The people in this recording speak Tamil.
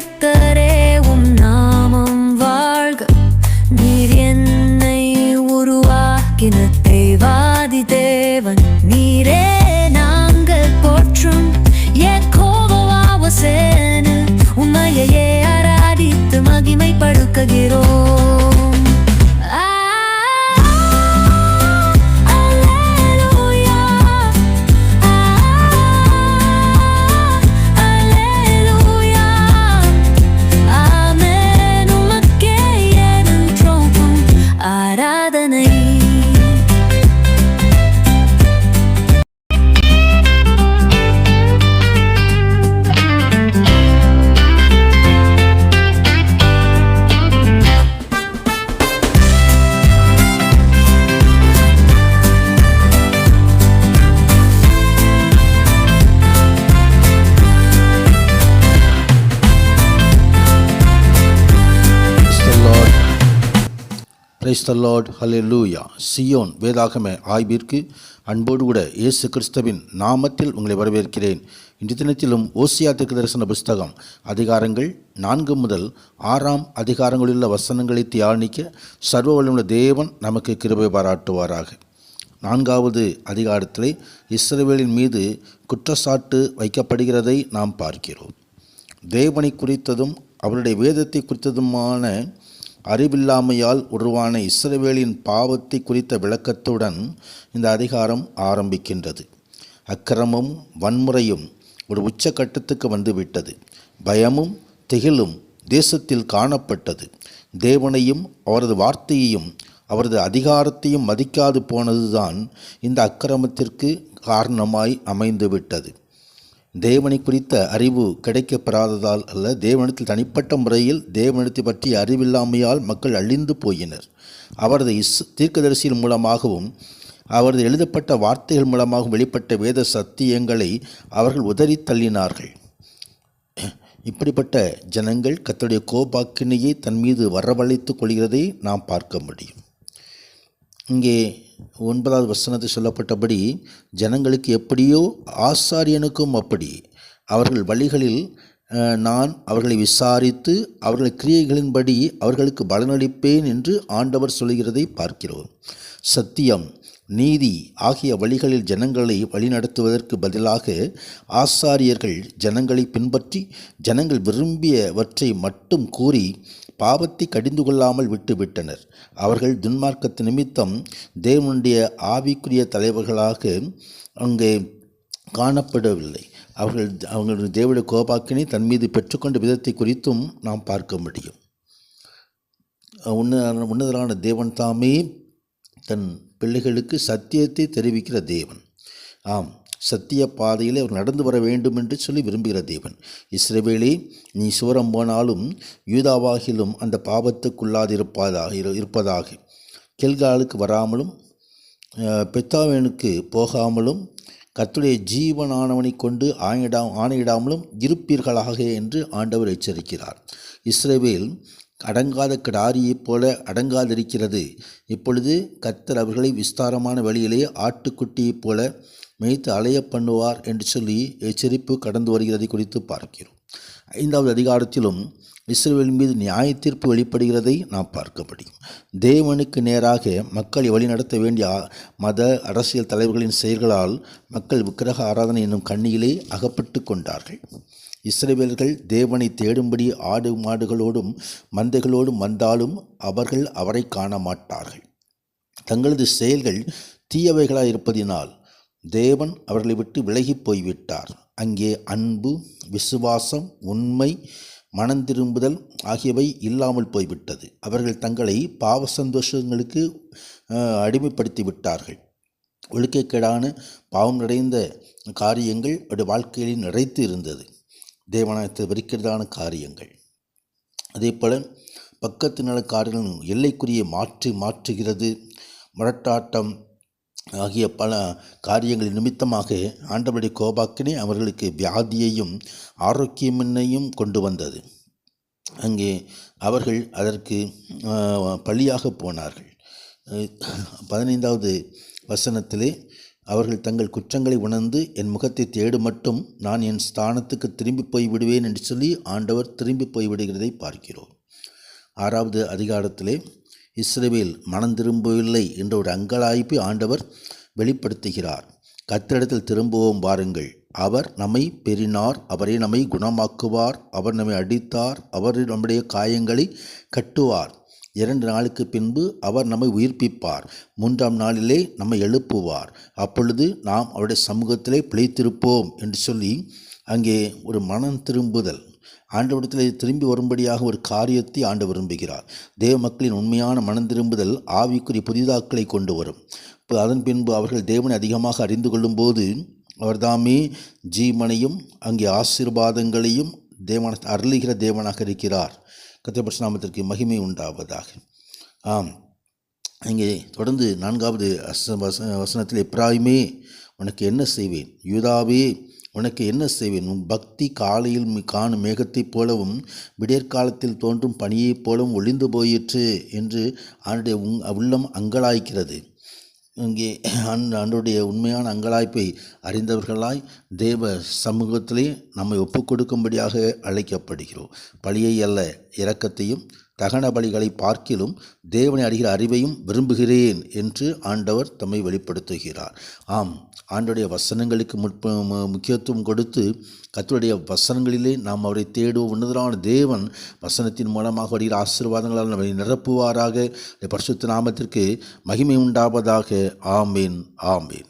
Perfect. பிரைஸ் த லார்ட் ஹalleluya சியோன் வேதாகம ஆய்விற்கு அன்போடு கூட இயேசு கிறிஸ்தவின் நாமத்தில் உங்களை வரவேற்கிறேன். இன்று தினத்திலும் ஓசியா தரிசன புஸ்தகம் அதிகாரங்கள் நான்கு முதல் ஆறாம் அதிகாரங்களிலுள்ள வசனங்களை தியானிக்க சர்வ வல்லமுள்ள தேவன் நமக்கு கிருபை பாராட்டுவாராக. நான்காவது அதிகாரத்திலே இஸ்ரேவேலின் மீது குற்றச்சாட்டு வைக்கப்படுகிறதை நாம் பார்க்கிறோம். தேவனை குறித்ததும் அவருடைய வேதத்தை குறித்ததுமான அறிவில்லாமையால் உருவான இஸ்ரவேலின் பாவத்தை குறித்த விளக்கத்துடன் இந்த அதிகாரம் ஆரம்பிக்கின்றது. அக்கிரமும் வன்முறையும் ஒரு உச்சக்கட்டத்துக்கு வந்துவிட்டது. பயமும் திகிலும் தேசத்தில் காணப்பட்டது. தேவனையும் அவரது வார்த்தையையும் அவரது அதிகாரத்தையும் மதிக்காது போனதுதான் இந்த அக்கிரமத்திற்கு காரணமாய் அமைந்துவிட்டது. தேவனை குறித்த அறிவு கிடைக்கப்பெறாததால் அல்ல தேவனிடத்தில் தனிப்பட்ட முறையில் தேவனிடத்தை பற்றிய அறிவில்லாமையால் மக்கள் அழிந்து போயினர். அவரது இஸ் தீர்க்கதரிசியின் மூலமாகவும் அவரது எழுதப்பட்ட வார்த்தைகள் மூலமாகவும் வெளிப்பட்ட வேத சத்தியங்களை அவர்கள் உதறி தள்ளினார்கள். இப்படிப்பட்ட ஜனங்கள் கத்தருடைய கோபாக்கினையை தன் மீது வரவழைத்துக் கொள்கிறதை நாம் பார்க்க முடியும். இங்கே ஒன்பதாவது வசனத்தில் சொல்லப்பட்டபடி ஜனங்களுக்கு எப்படியோ ஆசாரியனுக்கும் அப்படி. அவர்கள் வழிகளில் நான் அவர்களை விசாரித்து அவர்கள் கிரியைகளின்படி அவர்களுக்கு பலனளிப்பேன் என்று ஆண்டவர் சொல்கிறதை பார்க்கிறோம். சத்தியம் நீதி ஆகிய வழிகளில் ஜனங்களை வழிநடத்துவதற்கு பதிலாக ஆசாரியர்கள் ஜனங்களை பின்பற்றி ஜனங்கள் விரும்பியவற்றை மட்டும் கூறி பாவத்தை கடிந்து கொள்ளாமல் விட்டுவிட்டனர் அவர்கள் துன்மார்க்கத்து நிமித்தம் தேவனுடைய ஆவிக்குரிய தலைவர்களாக அங்கே காணப்படவில்லை. அவர்கள் அவங்களுடைய தேவனுடைய கோபாக்கினை தன் மீது பெற்றுக்கொண்ட விதத்தை குறித்தும் நாம் பார்க்க முடியும். உன்ன உன்னதரான தேவன் தாமே தன் பிள்ளைகளுக்கு சத்தியத்தை தெரிவிக்கிற தேவன். ஆம் சத்திய பாதையில் அவர் நடந்து வர வேண்டும் என்று சொல்லி விரும்புகிற தேவன். இஸ்ரேவேலே நீ சுவரம் போனாலும் யூதாவாகிலும் அந்த பாவத்துக்குள்ளாதிருப்பதாக இரு- இருப்பதாக. கெல்காலுக்கு வராமலும் பெத்தாவேனுக்கு போகாமலும் கத்துடைய ஜீவனானவனை கொண்டு ஆணையிடா ஆணையிடாமலும் இருப்பீர்களாக என்று ஆண்டவர் எச்சரிக்கிறார். இஸ்ரேவேல் அடங்காத கிடாரியைப் போல அடங்காதிருக்கிறது. இப்பொழுது கத்தர் அவர்களை விஸ்தாரமான வழியிலே ஆட்டுக்குட்டியைப் போல மேய்த்து அலைய பண்ணுவார் என்று சொல்லி எச்சரிப்பு கடந்து வருகிறதை குறித்து பார்க்கிறோம். ஐந்தாவது அதிகாரத்திலும் இஸ்ரேல் மீது நியாய தீர்ப்பு வெளிப்படுகிறதை நாம் பார்க்க முடியும் தேவனுக்கு நேராக மக்களை வழிநடத்த வேண்டிய மத அரசியல் தலைவர்களின் செயல்களால் மக்கள் விக்கிரக ஆராதனை என்னும் கண்ணியிலே அகப்பட்டு கொண்டார்கள். இஸ்ரவேலர்கள் தேவனை தேடும்படி ஆடு மாடுகளோடும் மந்தைகளோடும் வந்தாலும் அவர்கள் அவரை காண மாட்டார்கள். தங்களது செயல்கள் தீயவைகளாக இருப்பதினால் தேவன் அவர்களை விட்டு விலகிப் போய்விட்டார். அங்கே அன்பு விசுவாசம் உண்மை மனந்திரும்புதல் ஆகியவை இல்லாமல் போய்விட்டது. அவர்கள் தங்களை பாவ சந்தோஷங்களுக்கு அடிமைப்படுத்தி விட்டார்கள் ஒழுக்கக்கேடான பாவம் நிறைந்த காரியங்கள் அவருடைய வாழ்க்கையில் நிறைத்து இருந்தது. தேவனாயத்தை வெறுக்கிறதான காரியங்கள். அதே போல் பக்கத்து காரியங்கள் எல்லைக்குரிய மாற்றி மாற்றுகிறது. மரட்டாட்டம் ஆகிய பல காரியங்களின் நிமித்தமாக ஆண்டவருடைய கோபாக்கினை அவர்களுக்கு வியாதியையும் ஆரோக்கியமின்மையும் கொண்டு வந்தது. அங்கே அவர்கள் அதற்கு ஆஹ், போனார்கள். பதினைந்தாவது வசனத்திலே அவர்கள் தங்கள் குற்றங்களை உணர்ந்து என் முகத்தை தேடு மட்டும் நான் என் ஸ்தானத்துக்கு திரும்பி போய் விடுவேன் என்று சொல்லி ஆண்டவர் திரும்பி போய்விடுகிறதை பார்க்கிறோம். ஆறாவது அதிகாரத்திலே இஸ்ரேவேல் மனம் திரும்பவில்லை என்ற ஒரு அங்கலாய்ப்பை ஆண்டவர் வெளிப்படுத்துகிறார். கத்திடத்தில் திரும்புவோம் வாருங்கள். அவர் நம்மை பெறினார். அவரே நம்மை குணமாக்குவார். அவர் நம்மை அடித்தார். அவர் நம்முடைய காயங்களை கட்டுவார். இரண்டு நாளுக்கு பின்பு அவர் நம்மை உயிர்ப்பிப்பார். மூன்றாம் நாளிலே நம்மை எழுப்புவார். அப்பொழுது நாம் அவருடைய சமூகத்திலே பிழைத்திருப்போம் என்று சொல்லி அங்கே ஒரு மனம் திரும்புதல் ஆண்டவரிடத்தில் திரும்பி வரும்படியாக ஒரு காரியத்தை ஆண்டு விரும்புகிறார். தேவ மக்களின் உண்மையான மனம் திரும்புதல் ஆவிக்குரிய புதிதாக்களை கொண்டு வரும். இப்போ அதன் பின்பு அவர்கள் தேவனை அதிகமாக அறிந்து கொள்ளும்போது அவர்தாமே ஜீவனையும் அங்கே ஆசீர்வாதங்களையும் தேவன அருளுகிற தேவனாக இருக்கிறார். கத்திரபட்ச நாமத்திற்கு மகிமை உண்டாவதாக. ஆம். இங்கே தொடர்ந்து நான்காவது வச- வசனத்தில் எப்ராயுமே உனக்கு என்ன செய்வேன்? யூதாவே உனக்கு என்ன செய்வேன் உன் பக்தி காலையில் காணும் மேகத்தைப் போலவும் விடியற்காலத்தில் தோன்றும் பணியைப் போலவும் ஒளிந்து போயிற்று என்று ஆண்டுடைய உங் உள்ளம் அங்கலாய்க்கிறது. இங்கே ஆண் ஆண்டுடைய உண்மையான அங்கலாய்ப்பை அறிந்தவர்களாய் தேவ சமூகத்திலே நம்மை ஒப்புக் கொடுக்கும்படியாக அழைக்கப்படுகிறோம். பழியை அல்ல இரக்கத்தையும் தகன பலிகளை பார்க்கிலும் தேவனை அறிகிற அறிவையும் விரும்புகிறேன் என்று ஆண்டவர் தம்மை வெளிப்படுத்துகிறார். ஆம் ஆண்டுடைய வசனங்களுக்கு முற்ப மு- முக்கியத்துவம் கொடுத்து கத்தருடைய வசனங்களிலே நாம் அவரை தேடுவோம். உன்னதரான தேவன் வசனத்தின் மூலமாக வருகிற ஆசீர்வாதங்களால் நம்மை நிரப்புவாராக. பரிசுத்த நாமத்திற்கு மகிமை உண்டாவதாக. ஆமீன் ஆமீன்.